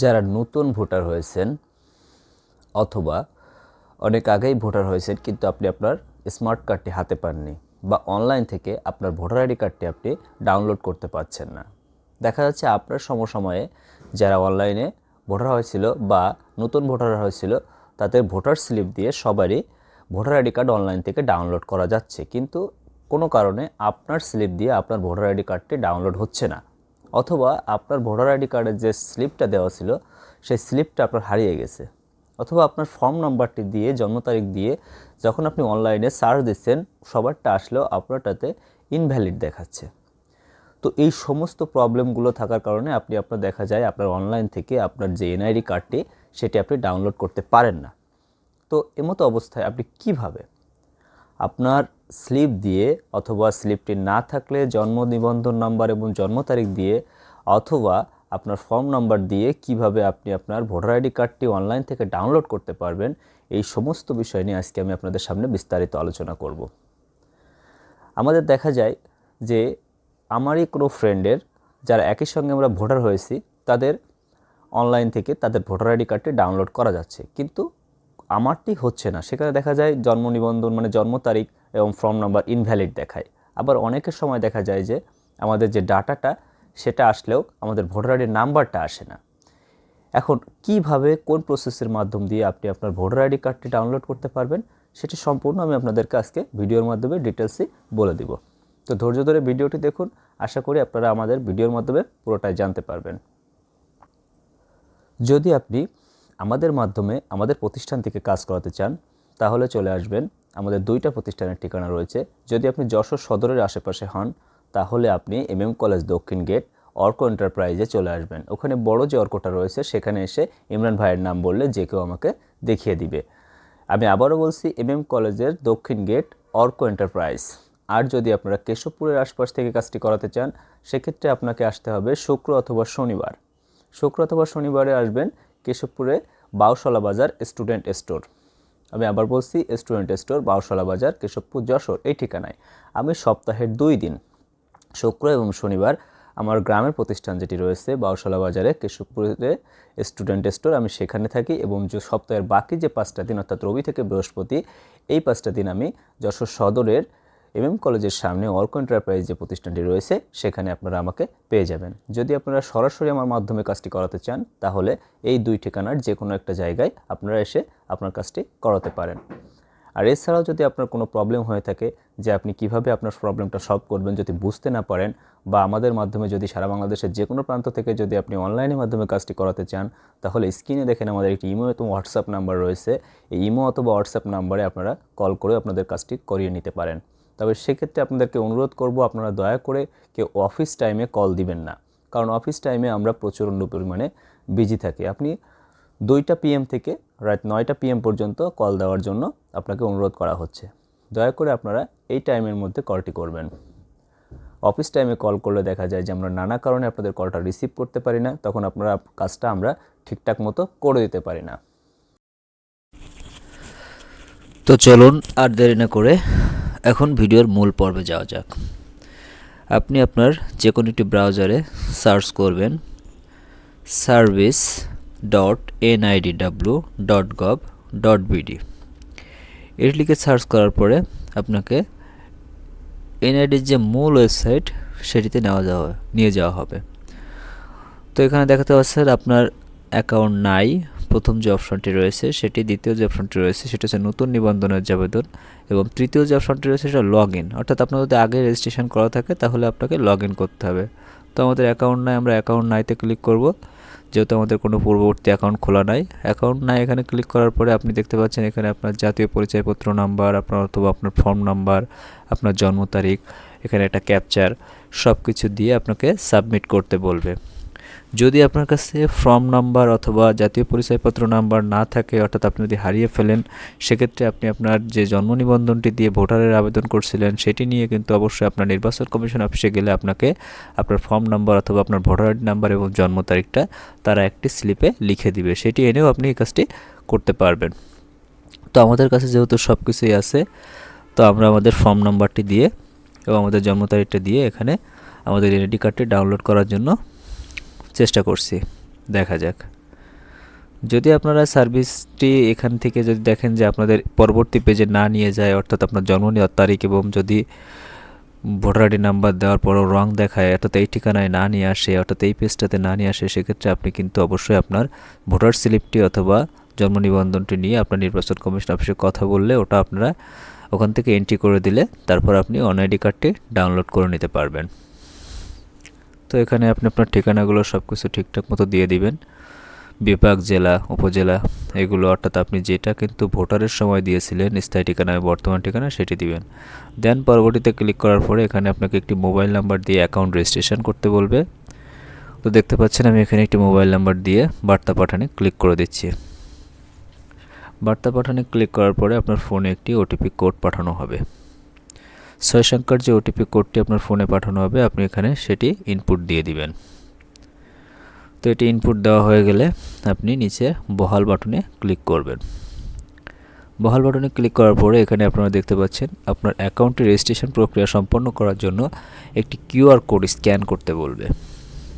যারা নতুন ভোটার হয়েছেন অথবা অনেক আগেই ভোটার হয়েছেন কিন্তু আপনি আপনার স্মার্ট কার্ডটি হাতে পাননি বা অনলাইন থেকে আপনার ভোটার আইডি কার্ডটি আপনি ডাউনলোড করতে পারছেন না। দেখা যাচ্ছে আপনার সমসময়ে যারা অনলাইনে ভোটার হয়েছিল বা নতুন ভোটার হয়েছিল তাদের ভোটার স্লিপ দিয়ে সবারই ভোটার আইডি কার্ড অনলাইন থেকে ডাউনলোড করা যাচ্ছে। কিন্তু কোনো কারণে আপনার স্লিপ দিয়ে আপনার ভোটার আইডি কার্ডটি ডাউনলোড হচ্ছে না। অথবা আপনার ভোটার আইডি কার্ডের যে স্লিপটা দেওয়া ছিল, সেই স্লিপটা আপনার হারিয়ে গেছে। অথবা আপনার ফর্ম নাম্বারটি দিয়ে জন্ম তারিখ দিয়ে যখন আপনি অনলাইনে সার্চ দিচ্ছেন, সবারটা আসলেও আপনারটাতে ইনভ্যালিড দেখাচ্ছে। তো এই সমস্ত প্রবলেমগুলো থাকার কারণে আপনি, আপনার দেখা যায় আপনার অনলাইন থেকে আপনার যে এনআইডি কার্ডটি, সেটি আপনি ডাউনলোড করতে পারেন না। তো এমতো অবস্থায় আপনি কীভাবে আপনার স্লিপ দিয়ে অথবা স্লিপটি না থাকলে জন্ম নিবন্ধন নাম্বার এবং জন্ম তারিখ দিয়ে অথবা আপনার ফর্ম নাম্বার দিয়ে কীভাবে আপনি আপনার ভোটার আইডি কার্ডটি অনলাইন থেকে ডাউনলোড করতে পারবেন, এই সমস্ত বিষয় নিয়ে আজকে আমি আপনাদের সামনে বিস্তারিত আলোচনা করব। আমাদের দেখা যায় যে আমারই কোনো ফ্রেন্ডের যারা একই সঙ্গে আমরা ভোটার হয়েছি, তাদের অনলাইন থেকে তাদের ভোটার আইডি কার্ডটি ডাউনলোড করা যাচ্ছে। কিন্তু আমারটি হচ্ছে না। সেখানে দেখা যায় জন্ম নিবন্ধন মানে জন্ম তারিখ এবং ফর্ম নাম্বার ইনভ্যালিড দেখায়। আবার অনেকের সময় দেখা যায় যে আমাদের যে ডাটাটা, সেটা আসলেও আমাদের ভোটার আইডির নাম্বারটা আসে না। এখন কীভাবে, কোন প্রসেসের মাধ্যম দিয়ে আপনি আপনার ভোটার আইডি কার্ডটি ডাউনলোড করতে পারবেন, সেটি সম্পূর্ণ আমি আপনাদেরকে আজকে ভিডিওর মাধ্যমে ডিটেলসই বলে দিব। তো ধৈর্য ধরে ভিডিওটি দেখুন, আশা করি আপনারা আমাদের ভিডিওর মাধ্যমে পুরোটাই জানতে পারবেন। যদি আপনি আমাদের মাধ্যমে আমাদের প্রতিষ্ঠান থেকে কাজ করাতে চান, তাহলে চলে আসবেন আমাদের দুইটা প্রতিষ্ঠানের ঠিকানা রয়েছে। যদি আপনি যশোর সদরের আশেপাশে হন, তাহলে আপনি এম এম কলেজ দক্ষিণ গেট, অর্ক এন্টারপ্রাইজে চলে আসবেন। ওখানে বড় যে অর্কটা রয়েছে, সেখানে এসে ইমরান ভাইয়ের নাম বললে যে কেউ আমাকে দেখিয়ে দিবে। আমি আবারও বলছি এম এম কলেজের দক্ষিণ গেট, অর্ক এন্টারপ্রাইজ। আর যদি আপনারা কেশবপুরের আশপাশ থেকে কাজটি করাতে চান, সেক্ষেত্রে আপনাকে আসতে হবে শুক্র অথবা শনিবার। শুক্র অথবা শনিবারে আসবেন কেশবপুরে বাউশলা বাজার স্টুডেন্ট স্টোর। আমি আবার বলছি স্টুডেন্ট স্টোর বাউশলা বাজার, কেশবপুর, যশোর, এই ঠিকানায়। আমি সপ্তাহের দুই দিন, শুক্র এবং শনিবার, আমার গ্রামের প্রতিষ্ঠান যেটি রয়েছে, বাউশলা বাজারে, কেশবপুরে স্টুডেন্ট স্টোর আমি সেখানে থাকি এবং যে সপ্তাহের বাকি যে পাঁচটা দিন, অর্থাৎ রবি থেকে বৃহস্পতি, এই পাঁচটা দিন আমি যশোর সদরের এমএম কলেজের সামনে অর্ক এন্টারপ্রাইজ যে প্রতিষ্ঠানটি রয়েছে, সেখানে আপনারা আমাকে পেয়ে যাবেন। যদি আপনারা সরাসরি আমার মাধ্যমে কাজটি করাতে চান, তাহলে এই দুই ঠিকানার যে কোনো একটা জায়গায় আপনারা এসে আপনার কাজটি করাতে পারেন। আর এছাড়াও যদি আপনার কোনো প্রবলেম হয়ে থাকে যে আপনি কীভাবে আপনার প্রবলেমটা সলভ করবেন যদি বুঝতে না পারেন, বা আমাদের মাধ্যমে যদি সারা বাংলাদেশের যে কোনো প্রান্ত থেকে যদি আপনি অনলাইনের মাধ্যমে কাজটি করাতে চান, তাহলে স্ক্রিনে দেখেন আমাদের একটি ইমো এবং হোয়াটসঅ্যাপ নাম্বার রয়েছে। এই ইমো অথবা হোয়াটসঅ্যাপ নাম্বারে আপনারা কল করে আপনাদের কাজটি করিয়ে নিতে পারেন। তবে সেক্ষেত্রে আপনাদেরকে অনুরোধ করব, আপনারা দয়া করে কেউ অফিস টাইমে কল দিবেন না। কারণ অফিস টাইমে আমরা প্রচণ্ড পরিমাণে বিজি থাকি। আপনি দুইটা পিএম থেকে রাত নয়টা পিএম পর্যন্ত কল দেওয়ার জন্য আপনাকে অনুরোধ করা হচ্ছে। দয়া করে আপনারা এই টাইমের মধ্যে কলটি করবেন। অফিস টাইমে কল করলে দেখা যায় যে আমরা নানা কারণে আপনাদের কলটা রিসিভ করতে পারি না, তখন আপনারা কাজটা আমরা ঠিকঠাক মতো করে দিতে পারি না। তো চলুন আর দেরি না করে এখন ভিডিওর মূল পর্বে যাওয়া যাক। আপনি আপনার যে কোনো একটি ব্রাউজারে সার্চ করবেন service dot NIDW dot gov dot BD এটি লিখে সার্চ করার পরে আপনাকে এনআইডির যে মূল ওয়েবসাইট সেটিতে নেওয়া যাওয়া, নিয়ে যাওয়া হবে। তো এখানে দেখাতে পাচ্ছেন আপনার অ্যাকাউন্ট নাই প্রথম যে অপশনটি রয়েছে, সেটি দ্বিতীয় যে অপশনটি রয়েছে, সেটা হচ্ছে নতুন নিবন্ধনের আবেদন এবং তৃতীয় যে অপশনটি রয়েছে, সেটা লগ ইন অর্থাৎ আপনার যদি আগে রেজিস্ট্রেশন করা থাকে, তাহলে আপনাকে লগ ইন করতে হবে। তো আমাদের অ্যাকাউন্ট নাই, আমরা অ্যাকাউন্ট নাইতে ক্লিক করব। যেহেতু আমাদের কোনো পূর্ববর্তী অ্যাকাউন্ট খোলা নাই। অ্যাকাউন্ট নাই, এখানে ক্লিক করার পরে আপনি দেখতে পাচ্ছেন এখানে আপনার জাতীয় পরিচয়পত্র নাম্বার আপনার অথবা আপনার ফর্ম নাম্বার আপনার জন্ম তারিখ, এখানে একটা ক্যাপচার সব কিছু দিয়ে আপনাকে সাবমিট করতে বলবে। যদি আপনার কাছে ফর্ম নাম্বার অথবা জাতীয় পরিচয়পত্র নাম্বার না থাকে, অর্থাৎ আপনি যদি হারিয়ে ফেলেন, সেক্ষেত্রে আপনি আপনার যে জন্ম নিবন্ধনটি দিয়ে ভোটারের আবেদন করছিলেন, সেটি নিয়ে কিন্তু অবশ্যই আপনার নির্বাচন কমিশন অফিসে গেলে আপনাকে আপনার ফর্ম নাম্বার অথবা আপনার ভোটার আইডি নাম্বার এবং জন্ম তারিখটা তারা একটি স্লিপে লিখে দিবে। সেটি এনেও আপনি এই কাজটি করতে পারবেন। তো আমাদের কাছে যেহেতু সব কিছুই আছে, তো আমরা আমাদের ফর্ম নাম্বারটি দিয়ে এবং আমাদের জন্ম তারিখটা দিয়ে এখানে আমাদের এনআইডি কার্ডটি ডাউনলোড করার জন্য চেষ্টা করছি, দেখা যাক। যদি আপনারা সার্ভিসটি এখান থেকে যদি দেখেন যে আপনাদের পরবর্তী পেজে না নিয়ে যায়, অর্থাৎ আপনার জন্ম নেওয়ার তারিখ এবং যদি ভোটার আইডি নাম্বার দেওয়ার পরও রং দেখায়, অর্থাৎ এই ঠিকানায় না নিয়ে আসে, অর্থাৎ এই পেজটাতে না নিয়ে আসে, সেক্ষেত্রে আপনি কিন্তু অবশ্যই আপনার ভোটার স্লিপটি অথবা জন্ম নিবন্ধনটি নিয়ে আপনার নির্বাচন কমিশন অফিসে কথা বললে ওটা আপনারা ওখান থেকে এন্ট্রি করে দিলে তারপর আপনি অন আইডি কার্ডটি ডাউনলোড করে নিতে পারবেন। তো এখানে আপনি আপনার ঠিকানাগুলো সব কিছু ঠিকঠাক মতো দিয়ে দিবেন। বিভাগ, জেলা, উপজেলা, এগুলো অর্থাৎ আপনি যেটা কিন্তু ভোটারের সময় দিয়েছিলেন, স্থায়ী ঠিকানা বর্তমান ঠিকানা সেটি দিবেন। দেন পরবর্তীতে ক্লিক করার পরে এখানে আপনাকে একটি মোবাইল নাম্বার দিয়ে অ্যাকাউন্ট রেজিস্ট্রেশন করতে বলবে। তো দেখতে পাচ্ছেন আমি এখানে একটি মোবাইল নাম্বার দিয়ে বার্তা পাঠানে ক্লিক করে দিচ্ছি। বার্তা পাঠানে ক্লিক করার পরে আপনার ফোনে একটি ওটিপি কোড পাঠানো হবে। ছয় সংখ্যার যে ওটিপি কোডটি আপনার ফোনে পাঠানো হবে, আপনি এখানে সেটি ইনপুট দিয়ে দিবেন। তো এটি ইনপুট দেওয়া হয়ে গেলে আপনি নিচে বহাল বাটনে ক্লিক করবেন। বহাল বাটনে ক্লিক করার পরে এখানে আপনারা দেখতে পাচ্ছেন, আপনার অ্যাকাউন্টে রেজিস্ট্রেশন প্রক্রিয়া সম্পন্ন করার জন্য একটি কিউআর কোড স্ক্যান করতে বলবে।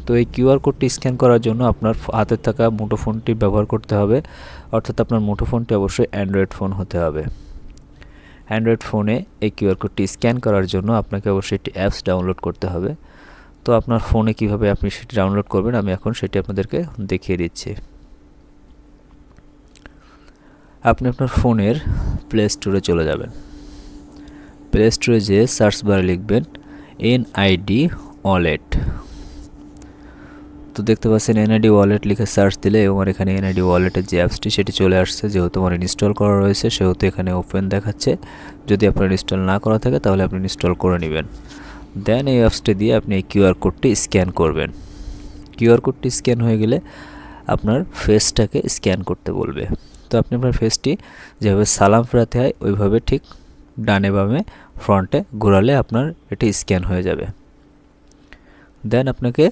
তো এই কিউআর কোডটি স্ক্যান করার জন্য আপনার হাতে থাকা মুঠোফোনটি ব্যবহার করতে হবে, অর্থাৎ আপনার মুঠোফোনটি অবশ্যই অ্যান্ড্রয়েড ফোন হতে হবে। অ্যান্ড্রয়েড ফোনে এই কিউআর কোডটি স্ক্যান করার জন্য আপনাকে অবশ্যই একটি অ্যাপস ডাউনলোড করতে হবে। তো আপনার ফোনে কীভাবে আপনি সেটি ডাউনলোড করবেন আমি এখন সেটি আপনাদেরকে দেখিয়ে দিচ্ছি। আপনি আপনার ফোনের প্লে স্টোরে চলে যাবেন। প্লে স্টোরে যেয়ে সার্চ বারে লিখবেন এনআইডি ওয়ালেট তো দেখতে পাচ্ছেন এনআইডি ওয়ালেট লিখে সার্চ দিলে আমার এখানে এনআইডি ওয়ালেটের যে অ্যাপসটি সেটি চলে আসছে। যেহেতু আমার ইনস্টল করা রয়েছে, সেহেতু এখানে ওপেন দেখাচ্ছে। যদি আপনার ইনস্টল না করা থাকে, তাহলে আপনি ইনস্টল করে নেবেন। দেন এই অ্যাপসটি দিয়ে আপনি এই কিউআর কোডটি স্ক্যান করবেন। কিউআর কোডটি স্ক্যান হয়ে গেলে আপনার ফেসটাকে স্ক্যান করতে বলবে। তো আপনি আপনার ফেসটি যেভাবে সালাম ফেরাতে হয়, ওইভাবে ঠিক ডানে বামে ফ্রন্টে ঘোরালে আপনার এটি স্ক্যান হয়ে যাবে। দেন আপনাকে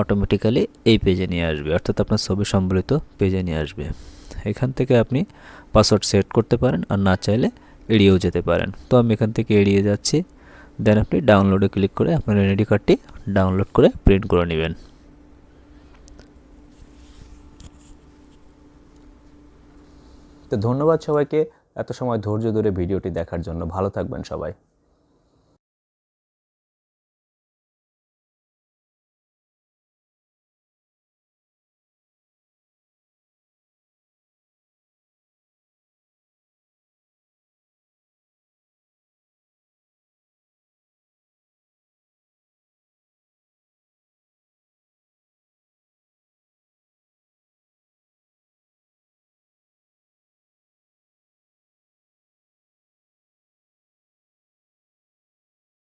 অটোমেটিক্যালি এই পেজে নিয়ে আসবে, অর্থাৎ আপনার ছবি সম্বলিত পেজে নিয়ে আসবে। এখান থেকে আপনি পাসওয়ার্ড সেট করতে পারেন আর না চাইলে এড়িয়েও যেতে পারেন। তো আমি এখান থেকে এড়িয়ে যাচ্ছি দেন আপনি ডাউনলোডে ক্লিক করে আপনার এনআইডি কার্ডটি ডাউনলোড করে প্রিন্ট করে নেবেন। তো ধন্যবাদ সবাইকে, এত সময় ধৈর্য ধরে ভিডিওটি দেখার জন্য। ভালো থাকবেন সবাই।